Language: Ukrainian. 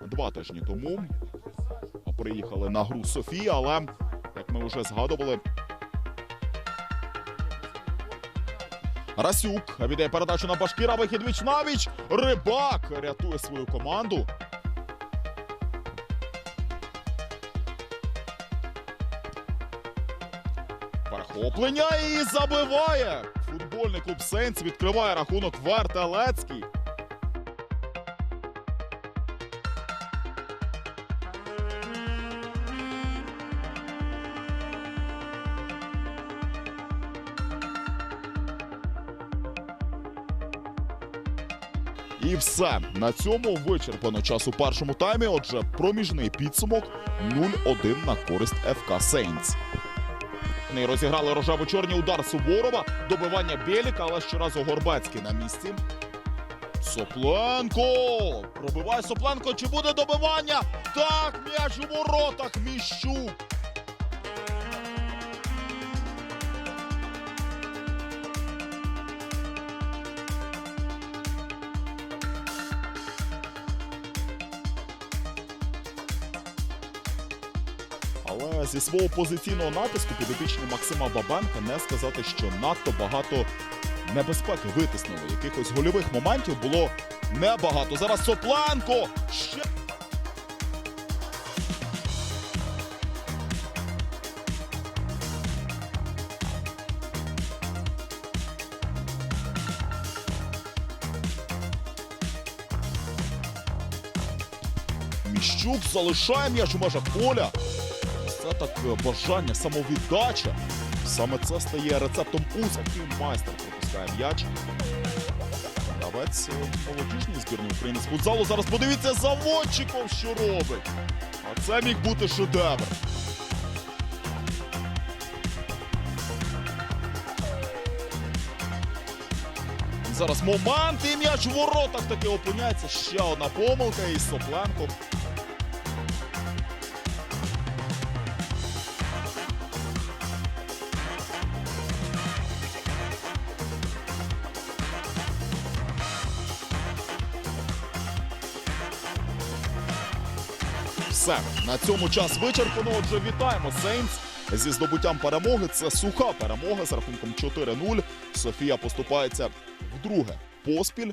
два тижні тому. Приїхали на гру Софія, але як ми вже згадували. Расюк віддає передачу на Башкіра. Вихід віч навіч. Рибак рятує свою команду. Перехоплення і забиває. Футбольний клуб Сейнс відкриває рахунок Вартелецький. І все на цьому вичерпано час у першому таймі. Отже, проміжний підсумок 0-1 на користь ФК Сейнс. Не розіграли рожево-чорні удар Суворова, добивання Біліка, але щоразу Горбацький на місці. Сопленко! Пробиває Сопленко. Чи буде добивання? Так, м'яч у воротах. Міщук. Але зі свого позиційного натиску підопічний Максима Бабенка не сказати, що надто багато небезпеки витиснули. Якихось гольових моментів було небагато. Зараз Сопленко! Ще Міщук залишає м'яч у межах поля. Це так е, бажання, самовіддача. Саме це стає рецептом успіху. Майстер пропускає м'яч. Гравець е, молодіжній збірної України з футзалу. Зараз подивіться заводчиком, що робить. А це міг бути шедевр. Зараз момент і м'яч у воротах таки опиняється. Ще одна помилка із Сопленком. Все на цьому час вичерпано. Отже, вітаємо Сейнс зі здобуттям перемоги. Це суха перемога з рахунком 4-0. Софія поступається вдруге поспіль